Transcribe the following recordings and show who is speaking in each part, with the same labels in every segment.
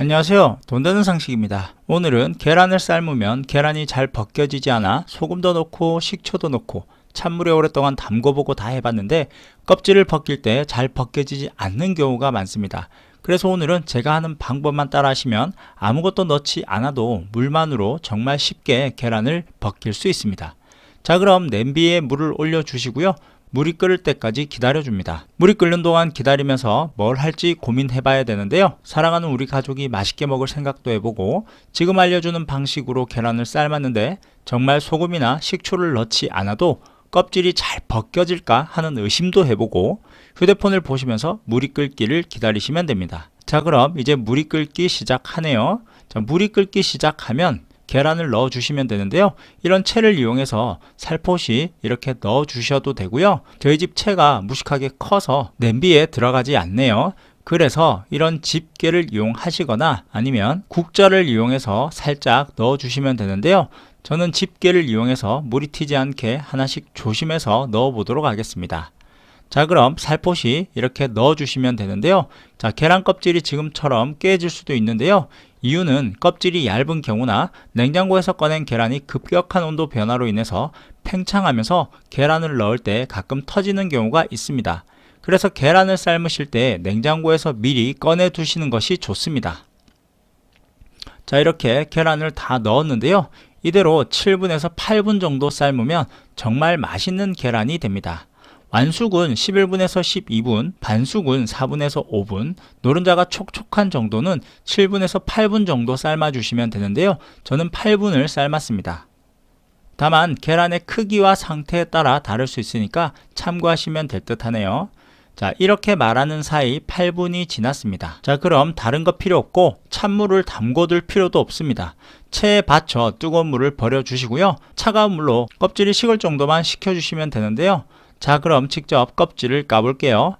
Speaker 1: 안녕하세요. 돈 되는 상식입니다. 오늘은 계란을 삶으면 계란이 잘 벗겨지지 않아 소금도 넣고 식초도 넣고 찬물에 오랫동안 담궈보고 다 해봤는데 껍질을 벗길 때 잘 벗겨지지 않는 경우가 많습니다. 그래서 오늘은 제가 하는 방법만 따라 하시면 아무것도 넣지 않아도 물만으로 정말 쉽게 계란을 벗길 수 있습니다. 자 그럼 냄비에 물을 올려 주시고요. 물이 끓을 때까지 기다려줍니다. 물이 끓는 동안 기다리면서 뭘 할지 고민해 봐야 되는데요. 사랑하는 우리 가족이 맛있게 먹을 생각도 해보고 지금 알려주는 방식으로 계란을 삶았는데 정말 소금이나 식초를 넣지 않아도 껍질이 잘 벗겨질까 하는 의심도 해보고 휴대폰을 보시면서 물이 끓기를 기다리시면 됩니다. 자 그럼 이제 물이 끓기 시작하네요. 자, 물이 끓기 시작하면 계란을 넣어 주시면 되는데요. 이런 채를 이용해서 살포시 이렇게 넣어 주셔도 되고요. 저희 집 채가 무식하게 커서 냄비에 들어가지 않네요. 그래서 이런 집게를 이용하시거나 아니면 국자를 이용해서 살짝 넣어 주시면 되는데요. 저는 집게를 이용해서 물이 튀지 않게 하나씩 조심해서 넣어 보도록 하겠습니다. 자 그럼 살포시 이렇게 넣어 주시면 되는데요 자 계란 껍질이 지금처럼 깨질 수도 있는데요 이유는 껍질이 얇은 경우나 냉장고에서 꺼낸 계란이 급격한 온도 변화로 인해서 팽창하면서 계란을 넣을 때 가끔 터지는 경우가 있습니다. 그래서 계란을 삶으실 때 냉장고에서 미리 꺼내 두시는 것이 좋습니다. 자 이렇게 계란을 다 넣었는데요. 이대로 7분에서 8분 정도 삶으면 정말 맛있는 계란이 됩니다 완숙은 11분에서 12분, 반숙은 4분에서 5분, 노른자가 촉촉한 정도는 7분에서 8분 정도 삶아주시면 되는데요. 저는 8분을 삶았습니다. 다만 계란의 크기와 상태에 따라 다를 수 있으니까 참고하시면 될 듯 하네요. 자, 이렇게 말하는 사이 8분이 지났습니다. 자, 그럼 다른 거 필요 없고 찬물을 담궈둘 필요도 없습니다. 체에 받쳐 뜨거운 물을 버려 주시고요. 차가운 물로 껍질이 식을 정도만 식혀 주시면 되는데요. 자 그럼 직접 껍질을 까볼게요.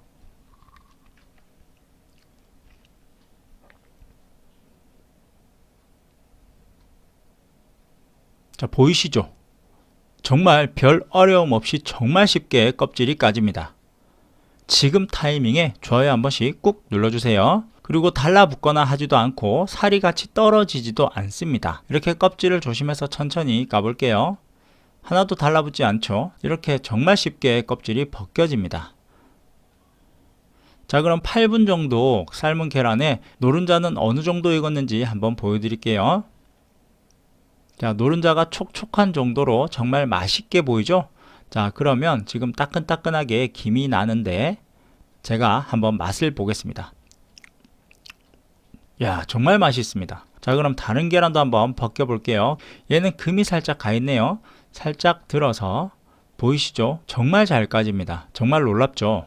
Speaker 1: 자 보이시죠? 정말 별 어려움 없이 정말 쉽게 껍질이 까집니다. 지금 타이밍에 좋아요 한 번씩 꾹 눌러주세요. 그리고 달라붙거나 하지도 않고 살이 같이 떨어지지도 않습니다. 이렇게 껍질을 조심해서 천천히 까볼게요 하나도 달라붙지 않죠. 이렇게 정말 쉽게 껍질이 벗겨집니다. 자 그럼 8분 정도 삶은 계란에 노른자는 어느 정도 익었는지 한번 보여드릴게요. 자 노른자가 촉촉한 정도로 정말 맛있게 보이죠? 자 그러면 지금 따끈따끈하게 김이 나는데 제가 한번 맛을 보겠습니다. 야 정말 맛있습니다. 자 그럼 다른 계란도 한번 벗겨 볼게요. 얘는 금이 살짝 가 있네요 살짝 들어서 보이시죠? 정말 잘 까집니다. 정말 놀랍죠?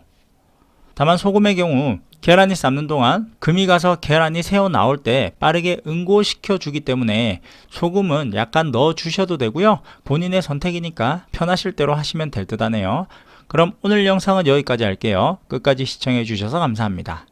Speaker 1: 다만 소금의 경우 계란이 삶는 동안 금이 가서 계란이 새어 나올 때 빠르게 응고시켜 주기 때문에 소금은 약간 넣어 주셔도 되고요. 본인의 선택이니까 편하실 대로 하시면 될 듯 하네요. 그럼 오늘 영상은 여기까지 할게요. 끝까지 시청해 주셔서 감사합니다.